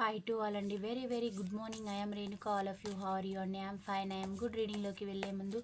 Hi to all అండి. Very very good morning I'm Renuka all of you how are you and I'm fine I'm good రీడింగ్లోకి వెళ్ళే ముందు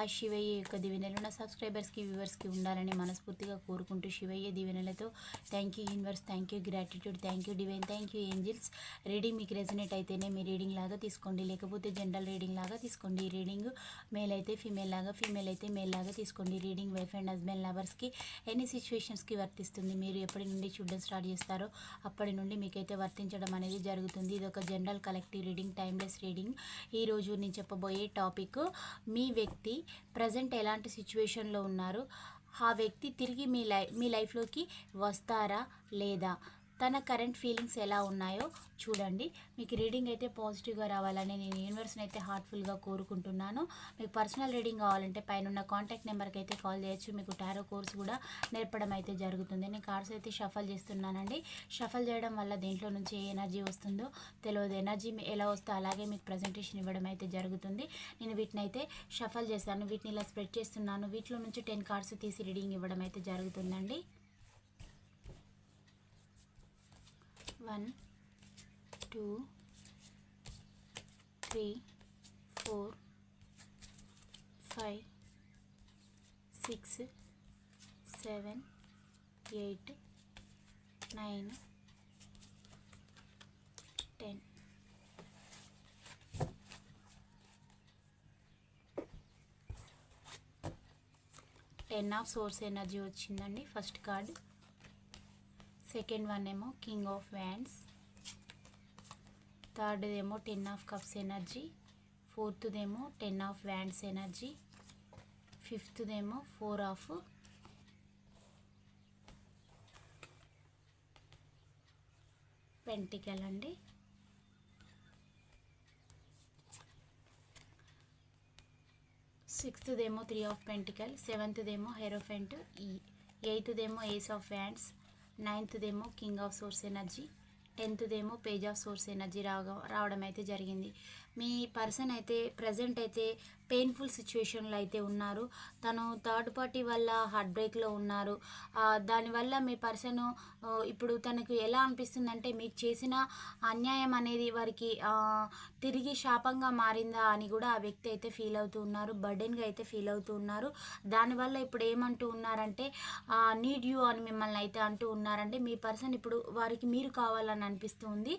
ఆ శివయ్య యొక్క దీవెనలు నా సబ్స్క్రైబర్స్కి వ్యూవర్స్కి ఉండాలని మనస్ఫూర్తిగా కోరుకుంటూ Shivayya దివెనలతో thank you universe thank you gratitude thank you divine thank you angels reading మీకు రెసినేట్ అయితేనే మీ రీడింగ్ లాగా తీసుకోండి. లేకపోతే జనరల్ రీడింగ్ లాగా తీసుకోండి. రీడింగ్ మేల్ అయితే ఫీమేల్ లాగా ఫీమేల్ అయితే మేల్ లాగా తీసుకోండి. రీడింగ్ వైఫ్ అండ్ హస్బెండ్ లవర్స్కి ఎన్ని సిచ్యువేషన్స్కి వర్తిస్తుంది? మీరు ఎప్పటి నుండి చూడడం స్టార్ట్ చేస్తారో అప్పటి నుండి మీకైతే వర్తించడం అనేది జరుగుతుంది. ఇది ఒక general collective reading timeless reading. ఈరోజు నేను చెప్పబోయే టాపిక్ మీ వ్యక్తి ప్రజెంట్ ఎలాంటి సిచ్యువేషన్లో ఉన్నారు? ఆ వ్యక్తి తిరిగి మీ లై మీ లైఫ్లోకి వస్తారా లేదా? తన కరెంట్ ఫీలింగ్స్ ఎలా ఉన్నాయో చూడండి. మీకు రీడింగ్ అయితే పాజిటివ్గా రావాలని నేను యూనివర్స్ని అయితే హార్ట్ఫుల్గా కోరుకుంటున్నాను. మీకు పర్సనల్ రీడింగ్ కావాలంటే పైన ఉన్న కాంటాక్ట్ నెంబర్కి అయితే కాల్ చేయొచ్చు. మీకు టారో కోర్స్ కూడా నేర్పడం అయితే జరుగుతుంది. నేను కార్డ్స్ అయితే షఫల్ చేస్తున్నానండి. షఫల్ చేయడం వల్ల దేంట్లో నుంచి ఏ ఎనర్జీ వస్తుందో తెలియదు. ఎనర్జీ ఎలా వస్తే అలాగే మీకు ప్రజెంటేషన్ ఇవ్వడం అయితే జరుగుతుంది. నేను వీటిని అయితే షఫల్ చేస్తాను వీటిని ఇలా స్ప్రెడ్ చేస్తున్నాను. వీటిలో నుంచి టెన్ కార్డ్స్ తీసి రీడింగ్ ఇవ్వడం అయితే జరుగుతుందండి. One two three four five six seven eight nine ten. Ten of swords energy వచ్చిందండి ఫస్ట్ కార్డ్. సెకండ్ వన్ ఏమో కింగ్ ఆఫ్ వ్యాండ్స్ థర్డ్దేమో టెన్ ఆఫ్ కప్స్ ఎనర్జీ. ఫోర్త్దేమో టెన్ ఆఫ్ వ్యాండ్స్ ఎనర్జీ. ఫిఫ్త్దేమో four of pentacle అండి. సిక్స్త్దేమో three of pentacle. సెవెంత్దేమో hierophant. ఈ ఎయిత్దేమో ఏస్ ఆఫ్ వ్యాండ్స్ నైన్త్దేమో కింగ్ ఆఫ్ సోర్స్ ఎనర్జీ టెన్త్దేమో పేజ్ ఆఫ్ సోర్స్ ఎనర్జీ రావడం అయితే జరిగింది. మీ పర్సన్ అయితే ప్రజెంట్ అయితే పెయిన్ఫుల్ సిచ్యువేషన్లో అయితే ఉన్నారు. తను థర్డ్ పార్టీ వల్ల హార్ట్ బ్రేక్లో ఉన్నారు. దానివల్ల మీ పర్సన్ ఇప్పుడు తనకు ఎలా అనిపిస్తుందంటే మీకు చేసిన అన్యాయం అనేది వారికి తిరిగి శాపంగా మారిందా అని కూడా ఆ వ్యక్తి అయితే ఫీల్ అవుతూ ఉన్నారు. బర్డెన్గా అయితే ఫీల్ అవుతూ ఉన్నారు. దానివల్ల ఇప్పుడు ఏమంటూ ఉన్నారంటే నీడ్ యూ అని మిమ్మల్ని అయితే అంటూ ఉన్నారంటే మీ పర్సన్ ఇప్పుడు వారికి మీరు కావాలని అనిపిస్తుంది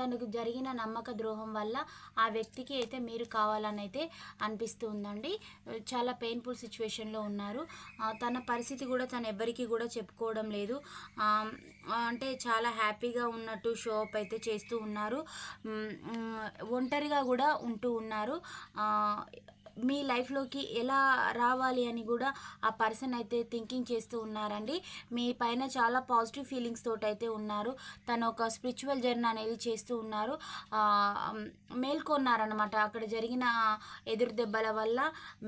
తనకు జరిగిన నమ్మక ద్రోహం వల్ల ఆ వ్యక్తికి అయితే మీరు కావాలని అయితే అనిపిస్తూ ఉందండి చాలా పెయిన్ఫుల్ సిచ్యువేషన్లో ఉన్నారు తన పరిస్థితి కూడా తను ఎవరికి కూడా చెప్పుకోవడం లేదు. అంటే చాలా హ్యాపీగా ఉన్నట్టు షో అప్ అయితే చేస్తూ ఉన్నారు. ఒంటరిగా కూడా ఉంటూ ఉన్నారు. మీ లైఫ్లోకి ఎలా రావాలి అని కూడా ఆ పర్సన్ అయితే థింకింగ్ చేస్తూ ఉన్నారండి. మీ పైన చాలా పాజిటివ్ ఫీలింగ్స్ తోటి అయితే ఉన్నారు. తను ఒక స్పిరిచువల్ జర్నీ అనేది చేస్తూ ఉన్నారు. మేల్కొన్నారనమాట అక్కడ జరిగిన ఎదురు దెబ్బల వల్ల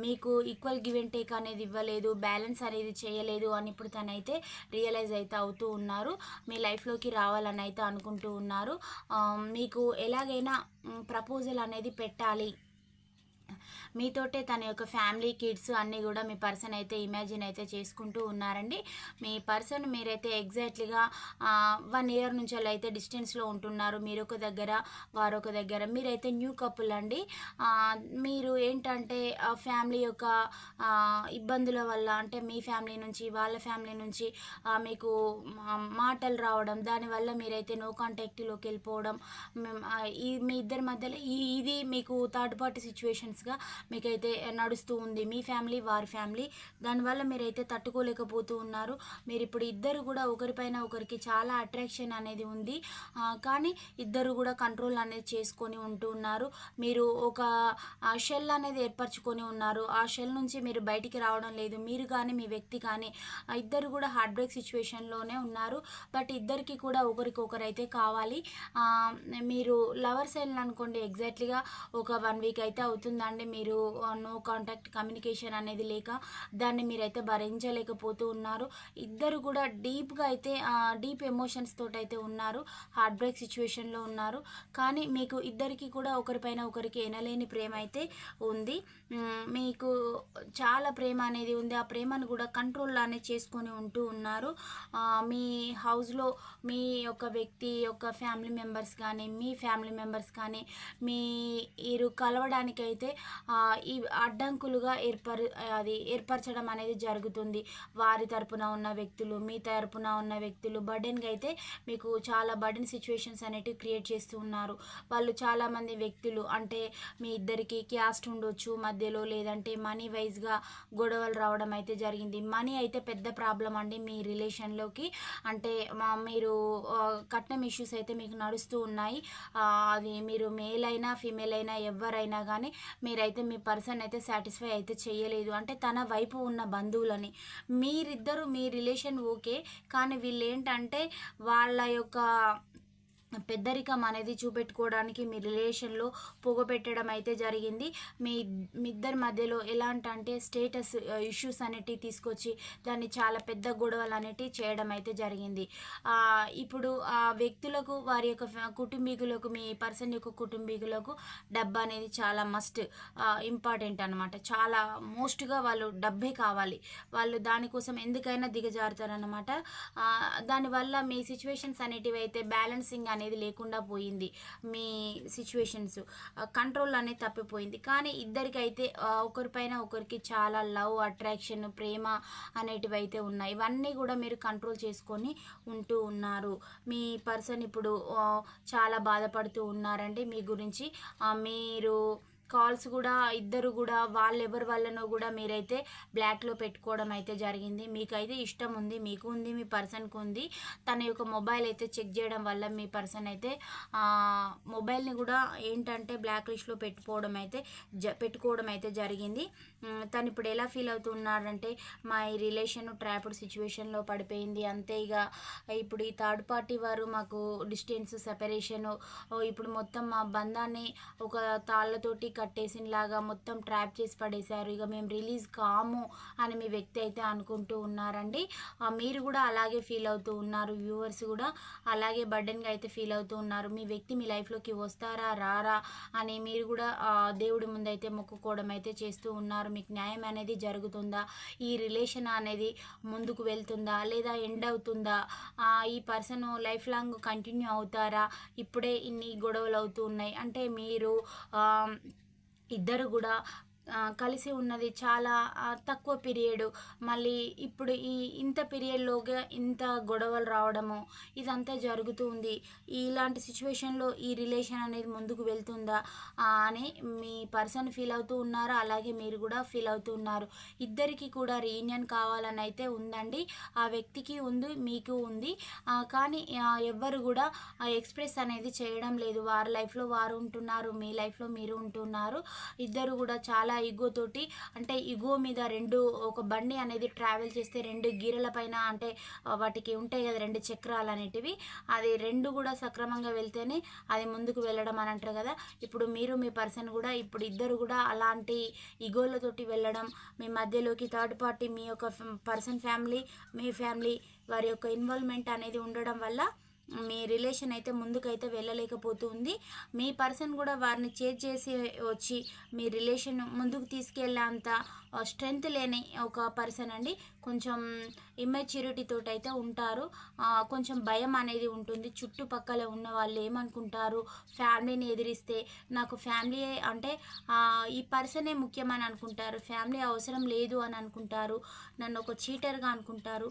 మీకు ఈక్వల్ గివ్ అండ్ టేక్ అనేది ఇవ్వలేదు బ్యాలెన్స్ అనేది చేయలేదు అని ఇప్పుడు తనైతే రియలైజ్ అయితే అవుతూ ఉన్నారు. మీ లైఫ్లోకి రావాలని అయితే అనుకుంటూ ఉన్నారు. మీకు ఎలాగైనా ప్రపోజల్ అనేది పెట్టాలి. మీతోటే తన యొక్క ఫ్యామిలీ కిడ్స్ అన్నీ కూడా మీ పర్సన్ అయితే ఇమాజిన్ అయితే చేసుకుంటూ ఉన్నారండి. మీ పర్సన్ మీరైతే ఎగ్జాక్ట్లీగా వన్ ఇయర్ నుంచి అలా అయితే డిస్టెన్స్లో ఉంటున్నారు. మీరు ఒక దగ్గర వారు ఒక దగ్గర. మీరైతే న్యూ కపుల్ అండి. మీరు ఏంటంటే ఫ్యామిలీ యొక్క ఇబ్బందుల వల్ల అంటే మీ ఫ్యామిలీ నుంచి వాళ్ళ ఫ్యామిలీ నుంచి మీకు మాటలు రావడం దానివల్ల మీరైతే నో కాంటాక్ట్లోకి వెళ్ళిపోవడం ఈ మీ ఇద్దరి మధ్యలో ఈ ఇది మీకు థర్డ్ పార్టీ సిచ్యువేషన్స్గా మీకైతే నడుస్తూ ఉంది. మీ ఫ్యామిలీ వారి ఫ్యామిలీ. దానివల్ల మీరైతే తట్టుకోలేకపోతూ ఉన్నారు. మీరు ఇప్పుడు ఇద్దరు కూడా ఒకరిపైన ఒకరికి చాలా అట్రాక్షన్ అనేది ఉంది. కానీ ఇద్దరు కూడా కంట్రోల్ అనేది చేసుకొని ఉంటూ ఉన్నారు. మీరు ఒక షెల్ అనేది ఏర్పరచుకొని ఉన్నారు. ఆ షెల్ నుంచి మీరు బయటికి రావడం లేదు. మీరు కానీ మీ వ్యక్తి కానీ ఇద్దరు కూడా హార్ట్ బ్రేక్ సిచ్యువేషన్లోనే ఉన్నారు. బట్ ఇద్దరికి కూడా ఒకరికొకరు అయితే కావాలి మీరు లవర్స్ సెల్ అనుకోండి ఎగ్జాక్ట్లీగా ఒక వన్ వీక్ అయితే అవుతుందండి. అండి మీరు నో కాంటాక్ట్ కమ్యూనికేషన్ అనేది లేక దాన్ని మీరైతే భరించలేకపోతూ ఉన్నారు. ఇద్దరు కూడా డీప్గా అయితే డీప్ ఎమోషన్స్ తోటైతే అయితే ఉన్నారు హార్ట్ బ్రేక్ సిచ్యువేషన్లో ఉన్నారు. కానీ మీకు ఇద్దరికి కూడా ఒకరిపైన ఒకరికి ఎనలేని ప్రేమ అయితే ఉంది. మీకు చాలా ప్రేమ అనేది ఉంది. ఆ ప్రేమను కూడా కంట్రోల్లోనే చేసుకొని ఉంటూ ఉన్నారు. మీ హౌస్లో మీ యొక్క వ్యక్తి యొక్క ఫ్యామిలీ మెంబర్స్ కానీ మీ ఫ్యామిలీ మెంబర్స్ కానీ మీరు కలవడానికైతే ఈ అడ్డంకులుగా ఏర్పరు అది ఏర్పరచడం అనేది జరుగుతుంది. వారి తరపున ఉన్న వ్యక్తులు మీ తరపున ఉన్న వ్యక్తులు బర్డెన్గా అయితే మీకు చాలా బర్డెన్ సిచ్యువేషన్స్ అనేటివి క్రియేట్ చేస్తూ ఉన్నారు. వాళ్ళు చాలామంది వ్యక్తులు అంటే మీ ఇద్దరికి క్యాస్ట్ ఉండొచ్చు మధ్యలో లేదంటే మనీ వైజ్గా గొడవలు రావడం అయితే జరిగింది. మనీ అయితే పెద్ద ప్రాబ్లం అండి మీ రిలేషన్లోకి అంటే మా మీరు కట్నం ఇష్యూస్ అయితే మీకు నడుస్తూ ఉన్నాయి. అది మీరు మేల్ అయినా ఫీమేల్ అయినా ఎవరైనా కానీ మీరైతే మీ పర్సన్ అయితే సాటిస్ఫై అయితే చేయలేదు. అంటే తన వైపు ఉన్న బంధువులని. మీరిద్దరు మీ రిలేషన్ ఓకే. కానీ వీళ్ళు ఏంటంటే వాళ్ళ యొక్క పెద్దరికం అనేది చూపెట్టుకోవడానికి మీ రిలేషన్లో పొగపెట్టడం అయితే జరిగింది. మీ మీ ఇద్దరి మధ్యలో ఎలాంటి అంటే స్టేటస్ ఇష్యూస్ అనేటివి తీసుకొచ్చి దాన్ని చాలా పెద్ద గొడవలు అనేటివి చేయడం అయితే జరిగింది. ఇప్పుడు ఆ వ్యక్తులకు వారి యొక్క కుటుంబీకులకు మీ పర్సన్ యొక్క కుటుంబీకులకు డబ్బు అనేది చాలా మస్ట్ ఇంపార్టెంట్ అనమాట చాలా మోస్ట్గా వాళ్ళు డబ్బే కావాలి. వాళ్ళు దానికోసం ఎందుకైనా దిగజారుతారనమాట దానివల్ల మీ సిచ్యువేషన్స్ అనేటివి అయితే బ్యాలెన్సింగ్ అనేది అనేది లేకుండా పోయింది మీ సిచ్యువేషన్స్ కంట్రోల్ అనేది తప్పిపోయింది. కానీ ఇద్దరికైతే ఒకరిపైన ఒకరికి చాలా లవ్ అట్రాక్షన్ ప్రేమ అనేటివి అయితే ఉన్నాయి. ఇవన్నీ కూడా మీరు కంట్రోల్ చేసుకొని ఉంటూ ఉన్నారు. మీ పర్సన్ ఇప్పుడు చాలా బాధపడుతూ ఉన్నారండి. మీ గురించి మీరు కాల్స్ కూడా ఇద్దరు కూడా వాళ్ళెవరి వాళ్ళనో వల్లనో కూడా మీరైతే బ్లాక్లో పెట్టుకోవడం అయితే జరిగింది. మీకైతే ఇష్టం ఉంది మీకు ఉంది మీ పర్సన్కి ఉంది. తన యొక్క మొబైల్ అయితే చెక్ చేయడం వల్ల మీ పర్సన్ అయితే మొబైల్ని కూడా ఏంటంటే బ్లాక్ లిస్ట్లో పెట్టుకోవడం అయితే జ పెట్టుకోవడం అయితే జరిగింది. తను ఇప్పుడు ఎలా ఫీల్ అవుతున్నాడంటే మా ఈ రిలేషన్ ట్రాప్డ్ సిచ్యువేషన్లో పడిపోయింది. అంతే ఇక ఇప్పుడు ఈ థర్డ్ పార్టీ వారు మాకు డిస్టెన్స్ సెపరేషను ఇప్పుడు మొత్తం మా బంధాన్ని ఒక తాళ్ళతోటి కట్టేసినలాగా మొత్తం ట్రాప్ చేసి పడేశారు. ఇక మేము రిలీజ్ కాము అని మీ వ్యక్తి అయితే అనుకుంటూ ఉన్నారండి. మీరు కూడా అలాగే ఫీల్ అవుతూ ఉన్నారు. వ్యూవర్స్ కూడా అలాగే బర్డెన్గా అయితే ఫీల్ అవుతూ ఉన్నారు. మీ వ్యక్తి మీ లైఫ్లోకి వస్తారా రారా అని మీరు కూడా దేవుడి ముందైతే మొక్కుకోవడం అయితే చేస్తూ ఉన్నారు. మీకు న్యాయం అనేది జరుగుతుందా? ఈ రిలేషన్ అనేది ముందుకు వెళ్తుందా? లేదా ఎండ్ అవుతుందా? ఈ పర్సన్ లైఫ్ లాంగ్ కంటిన్యూ అవుతారా? ఇప్పుడే ఇన్ని గొడవలు అవుతున్నాయి అంటే మీరు ఇద్దరు కూడా కలిసి ఉన్నది చాలా తక్కువ పీరియడ్. మళ్ళీ ఇప్పుడు ఈ ఇంత పీరియడ్లోగా ఇంత గొడవలు రావడము ఇదంతా జరుగుతూ ఉంది. ఇలాంటి సిచ్యువేషన్లో ఈ రిలేషన్ అనేది ముందుకు వెళ్తుందా అని మీ పర్సన్ ఫీల్ అవుతూ ఉన్నారు? అలాగే మీరు కూడా ఫీల్ అవుతూ ఉన్నారు. ఇద్దరికి కూడా రీయూనియన్ కావాలని అయితే ఉందండి. ఆ వ్యక్తికి ఉంది మీకు ఉంది. కానీ ఎవ్వరు కూడా ఎక్స్ప్రెస్ అనేది చేయడం లేదు. వారి లైఫ్లో వారు ఉంటున్నారు మీ లైఫ్లో మీరు ఉంటున్నారు. ఇద్దరు కూడా చాలా ఈగో తోటి అంటే ఇగో మీద రెండు ఒక బండి అనేది ట్రావెల్ చేస్తే రెండు గీరల పైన అంటే వాటికి ఉంటాయి కదా రెండు చక్రాలు అనేటివి అది రెండు కూడా సక్రమంగా వెళ్తేనే అది ముందుకు వెళ్ళడం అని అంటారు కదా. ఇప్పుడు మీరు మీ పర్సన్ కూడా ఇప్పుడు ఇద్దరు కూడా అలాంటి ఇగోలతోటి వెళ్ళడం మీ మధ్యలోకి థర్డ్ పార్టీ మీ యొక్క పర్సన్ ఫ్యామిలీ మీ ఫ్యామిలీ వారి యొక్క ఇన్వాల్వ్మెంట్ అనేది ఉండడం వల్ల మీ రిలేషన్ అయితే ముందుకైతే వెళ్ళలేకపోతుంది. మీ పర్సన్ కూడా వారిని చేజ్ చేసి వచ్చి మీ రిలేషన్ ముందుకు తీసుకెళ్ళేంత స్ట్రెంగ్త్ లేని ఒక పర్సన్ అండి. కొంచెం ఇమ్మెచ్యూరిటీతో తోటి అయితే ఉంటారు కొంచెం భయం అనేది ఉంటుంది. చుట్టుపక్కల ఉన్న వాళ్ళు ఏమనుకుంటారు? ఫ్యామిలీని ఎదిరిస్తే నాకు ఫ్యామిలీ అంటే ఈ పర్సనే ముఖ్యమని అనుకుంటారు. ఫ్యామిలీ అవసరం లేదు అని అనుకుంటారు. నన్ను ఒక చీటర్గా అనుకుంటారు.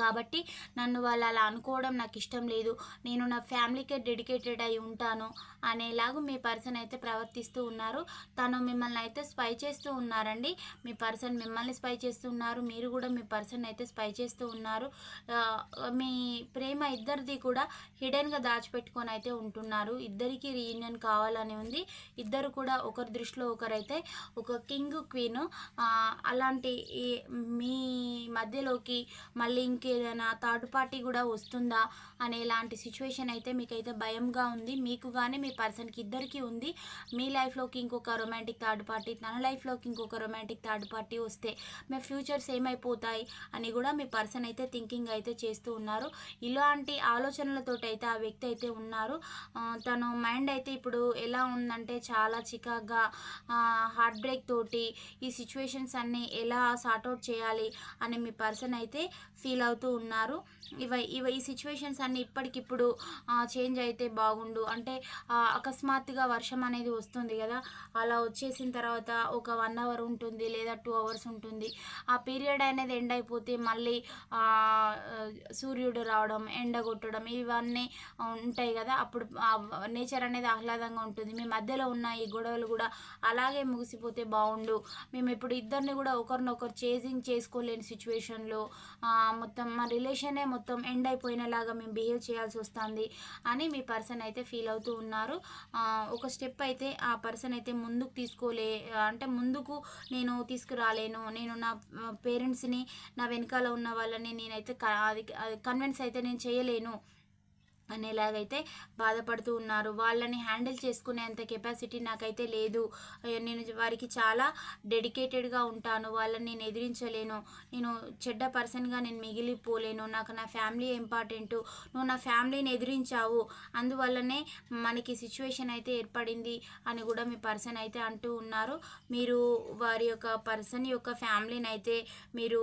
కాబట్టి నన్ను వాళ్ళు అలా అనుకోవడం నాకు ఇష్టం లేదు. నేను నా ఫ్యామిలీకే డెడికేటెడ్ అయి ఉంటాను అనేలాగా మీ పర్సన్ అయితే ప్రవర్తిస్తూ ఉన్నారు. తను మిమ్మల్ని అయితే స్పై చేస్తూ ఉన్నారండి. మీ పర్సన్ మిమ్మల్ని స్పై చేస్తూ ఉన్నారు. మీరు కూడా మీ పర్సన్ అయితే స్పై చేస్తూ ఉన్నారు. మీ ప్రేమ ఇద్దరిది కూడా హిడెన్గా దాచిపెట్టుకొని అయితే ఉంటున్నారు. ఇద్దరికి రీయూనియన్ కావాలని ఉంది. ఇద్దరు కూడా ఒకరి దృష్టిలో ఒకరైతే ఒక కింగ్ క్వీన్. అలాంటి మీ మధ్యలోకి మళ్ళీ ఇంకేదైనా థర్డ్ పార్టీ కూడా వస్తుందా అనే ఇలాంటి సిచ్యువేషన్ అయితే మీకైతే భయంగా ఉంది. మీకు కానీ మీ పర్సన్కి ఇద్దరికి ఉంది. మీ లైఫ్లోకి ఇంకొక రొమాంటిక్ థర్డ్ పార్టీ తన లైఫ్లోకి ఇంకొక రొమాంటిక్ థర్డ్ పార్టీ వస్తే మీ ఫ్యూచర్స్ ఏమైపోతాయి అని కూడా మీ పర్సన్ అయితే థింకింగ్ అయితే చేస్తూ ఉన్నారు. ఇలాంటి ఆలోచనలతో అయితే ఆ వ్యక్తి అయితే ఉన్నారు. తను మైండ్ అయితే ఇప్పుడు ఎలా ఉందంటే చాలా చికాగ్గా హార్ట్ బ్రేక్ తోటి ఈ సిచ్యువేషన్స్ అన్నీ ఎలా సార్ట్అవుట్ చేయాలి అని మీ పర్సన్ అయితే ఫీల్ అవుతూ ఉన్నారు. ఇవ ఇవ ఈ సిచ్యువేషన్స్ అన్నీ ఇప్పటికిప్పుడు చేంజ్ అయితే బాగుండు. అంటే అకస్మాత్తుగా వర్షం అనేది వస్తుంది కదా. అలా వచ్చేసిన తర్వాత ఒక వన్ అవర్ ఉంటుంది లేదా టూ అవర్స్ ఉంటుంది. ఆ పీరియడ్ అనేది ఎండ్ అయిపోతే మళ్ళీ సూర్యుడు రావడం ఎండ కొట్టడం ఇవన్నీ ఉంటాయి కదా. అప్పుడు నేచర్ అనేది ఆహ్లాదంగా ఉంటుంది. మీ మధ్యలో ఉన్న ఈ గొడవలు కూడా అలాగే ముగిసిపోతే బాగుండు. మేము ఇప్పుడు ఇద్దరిని కూడా ఒకరినొకరు చేజింగ్ చేసుకోలేని సిచ్యువేషన్లో మొత్తం మా రిలేషనే మొత్తం ఎండ్ అయిపోయినలాగా మేము బిహేవ్ చేయాల్సి వస్తుంది అని మీ పర్సన్ అయితే ఫీల్ అవుతూ ఉన్నారు. ఒక స్టెప్ అయితే ఆ పర్సన్ అయితే ముందుకు తీసుకోలే అంటే ముందుకు నేను తీసుకురాలేను నేను నా పేరెంట్స్ని నా వెనకాల ఉన్న వాళ్ళని నేనైతే అది కన్విన్స్ అయితే నేను చేయలేను అనేలాగైతే బాధపడుతూ ఉన్నారు. వాళ్ళని హ్యాండిల్ చేసుకునేంత కెపాసిటీ నాకైతే లేదు. నేను వారికి చాలా డెడికేటెడ్గా ఉంటాను. వాళ్ళని నేను ఎదిరించలేను. నేను చెడ్డ పర్సన్గా నేను మిగిలిపోలేను. నాకు నా ఫ్యామిలీ ఇంపార్టెంట్. నువ్వు నా ఫ్యామిలీని ఎదిరించావు. అందువల్లనే మనకి సిచ్యువేషన్ అయితే ఏర్పడింది అని కూడా మీ పర్సన్ అయితే అంటూ ఉన్నారు. మీరు వారి యొక్క పర్సన్ యొక్క ఫ్యామిలీని అయితే మీరు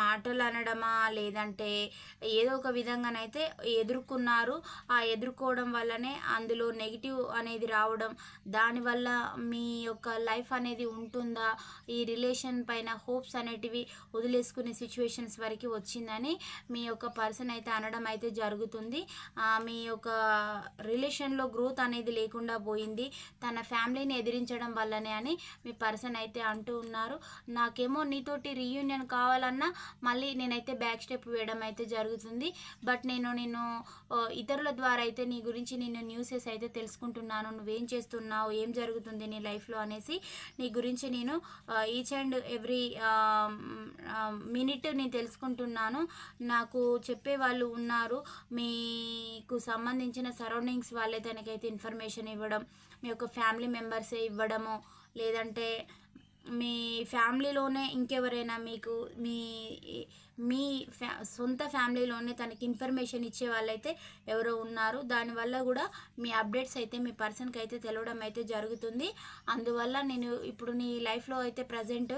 మాటలు అనడమా లేదంటే ఏదో ఒక విధంగానైతే ఎదుర్కొన్నారు. ఆ ఎదుర్కోవడం వల్లనే అందులో నెగిటివ్ అనేది రావడం దానివల్ల మీ యొక్క లైఫ్ అనేది ఉంటుందా? ఈ రిలేషన్ పైన హోప్స్ అనేటివి వదిలేసుకునే సిచ్యువేషన్స్ వరకు వచ్చిందని మీ యొక్క పర్సన్ అయితే అనడం అయితే జరుగుతుంది. మీ యొక్క రిలేషన్లో గ్రోత్ అనేది లేకుండా పోయింది. తన ఫ్యామిలీని ఎదిరించడం వల్లనే అని మీ పర్సన్ అయితే అంటూ ఉన్నారు. నాకేమో నీతోటి రీయూనియన్ కావాలన్నా మళ్ళీ నేనైతే బ్యాక్ స్టెప్ వేయడం అయితే జరుగుతుంది. బట్ నేను నేను ఇతరుల ద్వారా అయితే నీ గురించి నేను న్యూసెస్ అయితే తెలుసుకుంటున్నాను నువ్వేం చేస్తున్నావు ఏం జరుగుతుంది నీ లైఫ్లో అనేసి నీ గురించి నేను ఈచ్ అండ్ ఎవ్రీ మినిట్ నేను తెలుసుకుంటున్నాను. నాకు చెప్పే వాళ్ళు ఉన్నారు. మీకు సంబంధించిన సరౌండింగ్స్ వాళ్ళే తనకైతే ఇన్ఫర్మేషన్ ఇవ్వడం మీ యొక్క ఫ్యామిలీ మెంబర్సే ఇవ్వడము లేదంటే మీ ఫ్యామిలీలోనే ఇంకెవరైనా మీకు మీ మీ ఫ్యా సొంత ఫ్యామిలీలోనే తనకి ఇన్ఫర్మేషన్ ఇచ్చే వాళ్ళైతే ఎవరో ఉన్నారు. దానివల్ల కూడా మీ అప్డేట్స్ అయితే మీ పర్సన్కి అయితే తెలవడం అయితే జరుగుతుంది. అందువల్ల నేను ఇప్పుడు నీ లైఫ్లో అయితే ప్రజెంట్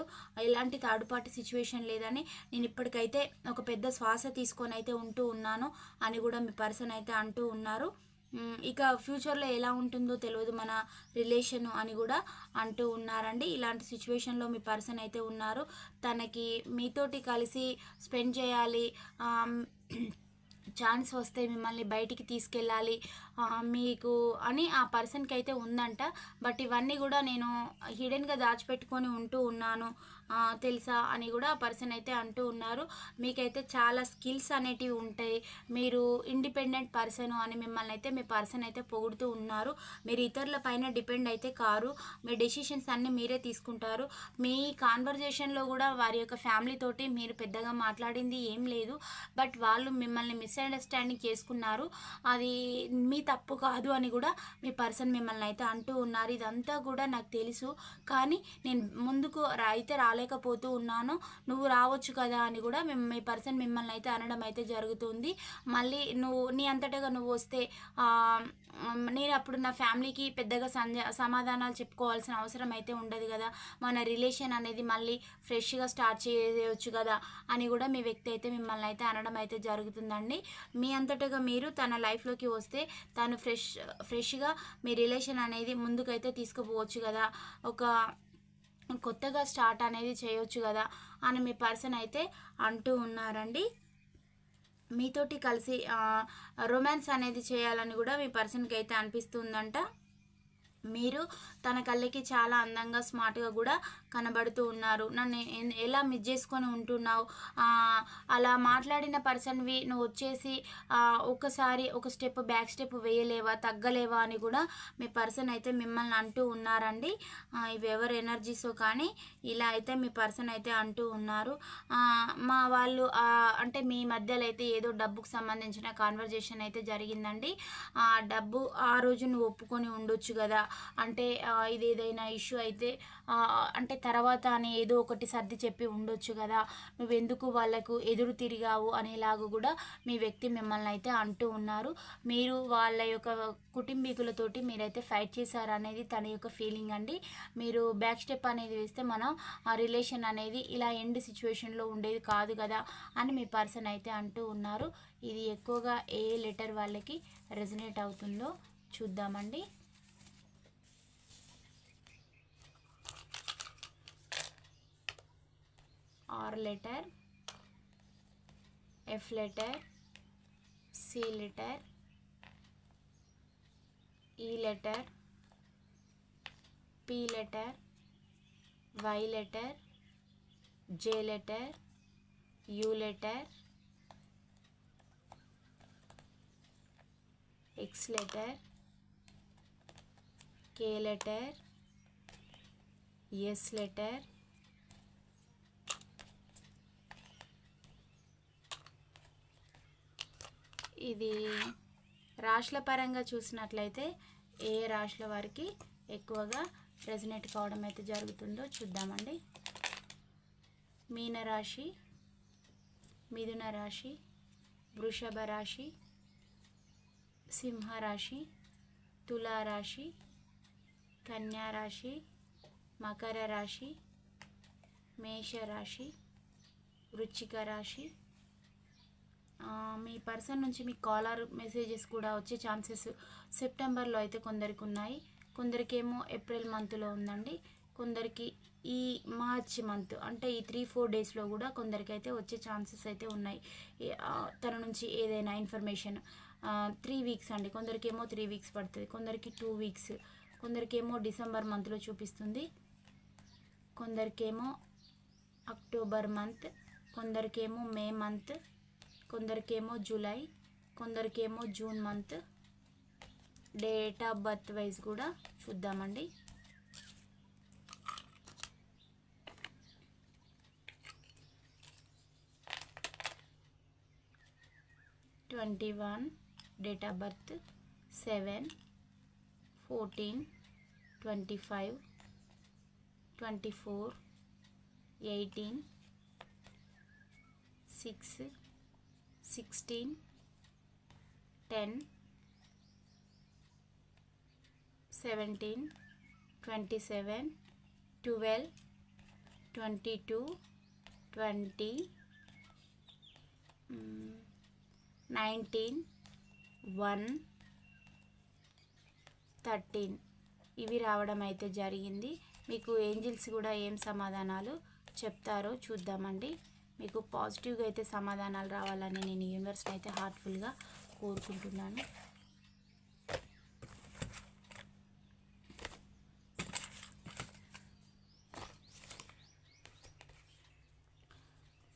ఎలాంటి థర్డ్ పార్టీ సిచ్యువేషన్ లేదని నేను ఇప్పటికైతే ఒక పెద్ద శ్వాస తీసుకొని అయితే ఉంటూ ఉన్నాను అని కూడా మీ పర్సన్ అయితే అంటూ ఉన్నారు. ఇక ఫ్యూచర్లో ఎలా ఉంటుందో తెలియదు మన రిలేషన్ అని కూడా అంటూ ఉన్నారండి. ఇలాంటి సిచ్యువేషన్లో మీ పర్సన్ అయితే ఉన్నారు. తనకి మీతోటి కలిసి స్పెండ్ చేయాలి. ఛాన్స్ వస్తే మిమ్మల్ని బయటికి తీసుకెళ్ళాలి. మీకు అని ఆ పర్సన్కి అయితే ఉందంట. బట్ ఇవన్నీ కూడా నేను హిడెన్గా దాచిపెట్టుకొని ఉంటూ ఉన్నాను తెలుసా అని కూడా ఆ పర్సన్ అయితే అంటూ ఉన్నారు. మీకైతే చాలా స్కిల్స్ అనేటివి ఉంటాయి. మీరు ఇండిపెండెంట్ పర్సన్ అని మిమ్మల్ని అయితే మీ పర్సన్ అయితే పొగుడుతూ ఉన్నారు. మీరు ఇతరుల పైన డిపెండ్ అయితే కారు. మీ డెసిషన్స్ అన్నీ మీరే తీసుకుంటారు. మీ కాన్వర్జేషన్లో కూడా వారి యొక్క ఫ్యామిలీతోటి మీరు పెద్దగా మాట్లాడింది ఏం లేదు. బట్ వాళ్ళు మిమ్మల్ని మిస్అండర్స్టాండింగ్ చేసుకున్నారు. అది మీ తప్పు కాదు అని కూడా మీ పర్సన్ మిమ్మల్ని అయితే అంటూ ఉన్నారు. ఇదంతా కూడా నాకు తెలుసు. కానీ నేను ముందుకు అయితే రాలేకపోతూ ఉన్నాను. నువ్వు రావచ్చు కదా అని కూడా మీ పర్సన్ మిమ్మల్ని అయితే అనడం అయితే జరుగుతుంది. మళ్ళీ నువ్వు నీ అంతటగా నువ్వు వస్తే నేను అప్పుడు నా ఫ్యామిలీకి పెద్దగా సంజ సమాధానాలు చెప్పుకోవాల్సిన అవసరం అయితే ఉండదు కదా. మన రిలేషన్ అనేది మళ్ళీ ఫ్రెష్గా స్టార్ట్ చేయవచ్చు కదా అని కూడా మీ వ్యక్తి అయితే మిమ్మల్ని అయితే అనడం అయితే జరుగుతుందండి. మీ అంతటగా మీరు తన లైఫ్లోకి వస్తే తను ఫ్రెష్ ఫ్రెష్గా మీ రిలేషన్ అనేది ముందుకైతే తీసుకుపోవచ్చు కదా. ఒక కొత్తగా స్టార్ట్ అనేది చేయొచ్చు కదా అని మీ పర్సన్ అయితే అంటూ ఉన్నారండి. మీతోటి కలిసి రొమాన్స్ అనేది చేయాలని కూడా మీ పర్సన్కి అయితే అనిపిస్తుందంట. మీరు తన కళ్ళకి చాలా అందంగా స్మార్ట్గా కూడా కనబడుతూ ఉన్నారు. నన్ను ఎన్- ఎలా మిస్ చేసుకొని ఉంటున్నావు? అలా మాట్లాడిన పర్సన్వి నువ్వు వచ్చేసి ఒకసారి ఒక్కసారి ఒక స్టెప్ బ్యాక్ స్టెప్ వేయలేవా తగ్గలేవా అని కూడా మీ పర్సన్ అయితే మిమ్మల్ని అంటూ ఉన్నారండి. ఇవి ఎవరు ఎనర్జీసో కానీ ఇలా అయితే మీ పర్సన్ అయితే అంటూ ఉన్నారు. మా వాళ్ళు అంటే మీ మధ్యలో అయితే ఏదో డబ్బుకు సంబంధించిన కాన్వర్జేషన్ అయితే జరిగిందండి. ఆ డబ్బు ఆ రోజు నువ్వు ఒప్పుకొని ఉండొచ్చు కదా. అంటే ఇది ఏదైనా ఇష్యూ అయితే అంటే తర్వాత అని ఏదో ఒకటి సర్ది చెప్పి ఉండొచ్చు కదా. నువ్వెందుకు వాళ్ళకు ఎదురు తిరిగావు అనేలాగా కూడా మీ వ్యక్తి మిమ్మల్ని అయితే అంటూ ఉన్నారు. మీరు వాళ్ళ యొక్క కుటుంబీకులతోటి మీరైతే ఫైట్ చేశారు అనేది తన యొక్క ఫీలింగ్ అండి. మీరు బ్యాక్ స్టెప్ అనేది వేస్తే మనం ఆ రిలేషన్ అనేది ఇలా ఎండ్ సిచ్యువేషన్లో ఉండేది కాదు కదా అని మీ పర్సన్ అయితే అంటూ ఉన్నారు. ఇది ఎక్కువగా ఏ లెటర్ వాళ్ళకి రెజనేట్ అవుతుందో చూద్దామండి. R letter F letter C letter E letter P letter Y letter J letter U letter X letter K letter S letter ఇది రాశుల పరంగా చూసినట్లయితే ఏ రాశుల వారికి ఎక్కువగా రెజనేట్ కావడం అయితే జరుగుతుందో చూద్దామండి. మీనరాశి మిథున రాశి వృషభ రాశి సింహరాశి తులారాశి కన్యా రాశి మకర రాశి మేషరాశి వృచ్చిక రాశి మీ పర్సన్ నుంచి మీ కాలర్ మెసేజెస్ కూడా వచ్చే ఛాన్సెస్ సెప్టెంబర్లో అయితే కొందరికి ఉన్నాయి. కొందరికేమో ఏప్రిల్ మంత్లో ఉందండి. కొందరికి ఈ మార్చ్ మంత్ అంటే ఈ త్రీ ఫోర్ డేస్లో కూడా కొందరికి అయితే వచ్చే ఛాన్సెస్ అయితే ఉన్నాయి. తన నుంచి ఏదైనా ఇన్ఫర్మేషన్ త్రీ వీక్స్ అండి. కొందరికేమో త్రీ వీక్స్ పడుతుంది. కొందరికి టూ వీక్స్ కొందరికేమో డిసెంబర్ మంత్లో చూపిస్తుంది. కొందరికేమో అక్టోబర్ మంత్ కొందరికేమో మే మంత్ కొందరికేమో July కొందరికేమో June month. Date of birth wise కూడా చూద్దామండి. Twenty one date of birth seven fourteen twenty five twenty four eighteen six sixteen ten seventeen twenty seven twelve twenty two twenty nineteen one thirteen ఇవి రావడం అయితే జరిగింది. మీకు Angeles కూడా ఏం సమాధానాలు చెప్తారో చూద్దామండి. మీకు పాజిటివ్గా అయితే సమాధానాలు రావాలని నేను యూనివర్స్ని అయితే హార్ట్ఫుల్గా కోరుకుంటున్నాను.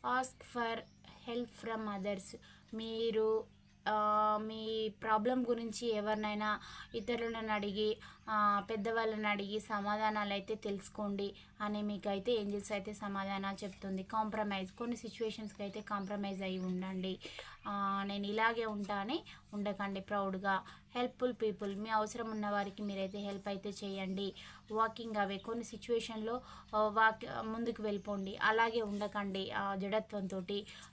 Ask for help from others మీరు మీ ప్రాబ్లం గురించి ఎవరినైనా ఇతరులను అడిగి పెద్దవాళ్ళని అడిగి సమాధానాలు అయితే తెలుసుకోండి అని మీకు అయితే ఏంజిల్స్ అయితే సమాధానాలు చెప్తుంది. కాంప్రమైజ్ కొన్ని సిచ్యువేషన్స్కి అయితే కాంప్రమైజ్ అయి ఉండండి. నేను ఇలాగే ఉంటానే ఉండకండి ప్రౌడ్గా. హెల్ప్ఫుల్ పీపుల్ మీ అవసరం ఉన్న వారికి మీరైతే హెల్ప్ అయితే చేయండి. వాకింగ్ అవే కొన్ని సిచ్యువేషన్లో వాక్ ముందుకు వెళ్ళిపోండి. అలాగే ఉండకండి ఆ జడత్వంతో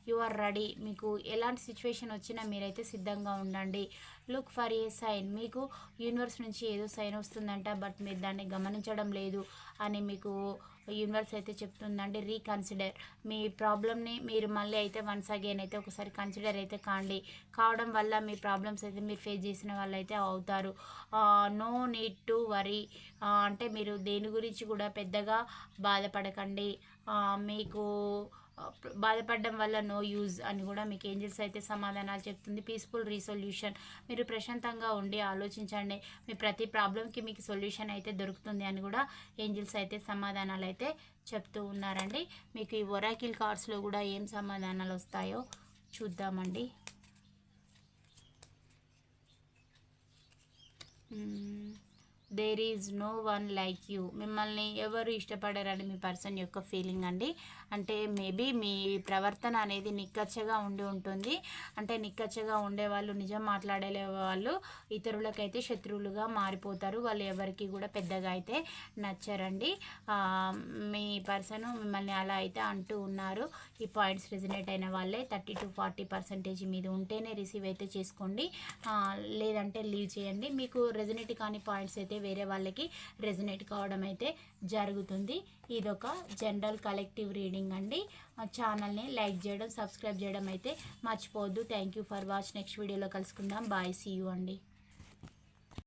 యు ఆర్ రెడీ. మీకు ఎలాంటి సిచ్యువేషన్ వచ్చినా మీరైతే సిద్ధంగా ఉండండి. Look for a sign. మీకు యూనివర్స్ నుంచి ఏదో సైన్ వస్తుందంట బట్ మీరు దాన్ని గమనించడం లేదు అని మీకు యూనివర్స్ అయితే చెప్తుందండి రీకన్సిడర్ మీ ప్రాబ్లమ్ని మీరు మళ్ళీ అయితే వన్స్ అగైన్ అయితే ఒకసారి కన్సిడర్ అయితే కాండి. కావడం వల్ల మీ ప్రాబ్లమ్స్ అయితే మీరు ఫేస్ చేసిన వాళ్ళు అయితే అవుతారు నో నీడ్ టు వరీ అంటే మీరు దేని గురించి కూడా పెద్దగా బాధపడకండి. మీకు బాధపడడం వల్ల నో యూజ్ అని కూడా మీకు ఏంజిల్స్ అయితే సమాధానాలు చెప్తుంది. Peaceful resolution. మీరు ప్రశాంతంగా ఉండి ఆలోచించండి. మీ ప్రతి ప్రాబ్లంకి మీకు సొల్యూషన్ అయితే దొరుకుతుంది అని కూడా ఏంజిల్స్ అయితే సమాధానాలు అయితే చెప్తూ ఉన్నారండి. మీకు ఈ ఒరాకిల్ కార్డ్స్లో కూడా ఏం సమాధానాలు వస్తాయో చూద్దామండి. There is no one like you మిమ్మల్ని ఎవరు ఇష్టపడరని మీ పర్సన్ యొక్క ఫీలింగ్ అండి. అంటే మేబీ మీ ప్రవర్తన అనేది నిక్కచ్చగా ఉండి ఉంటుంది. అంటే నిక్కచ్చగా ఉండే వాళ్ళు నిజం మాట్లాడలే వాళ్ళు ఇతరులకైతే శత్రువులుగా మారిపోతారు. వాళ్ళు ఎవరికి కూడా పెద్దగా అయితే నచ్చరండి. మీ పర్సన్ మిమ్మల్ని అలా అయితే అంటూ ఉన్నారు. ఈ పాయింట్స్ రిజనేట్ అయిన వాళ్ళే థర్టీ టు ఫార్టీ పర్సెంటేజ్ మీద ఉంటేనే రిసీవ్ అయితే చేసుకోండి. లేదంటే లీవ్ చేయండి. మీకు రెజినేట్ కాని పాయింట్స్ అయితే వేరే వాళ్ళకి రెజినేట్ కావడం అయితే జరుగుతుంది. ఇదొక జనరల్ కలెక్టివ్ రీడింగ్ అండి. ఛానల్ని లైక్ చేయడం సబ్స్క్రైబ్ చేయడం అయితే మర్చిపోవద్దు. Thank you for watch next వీడియోలో కలుసుకుందాం. బాయ్ సీ యూ అండి.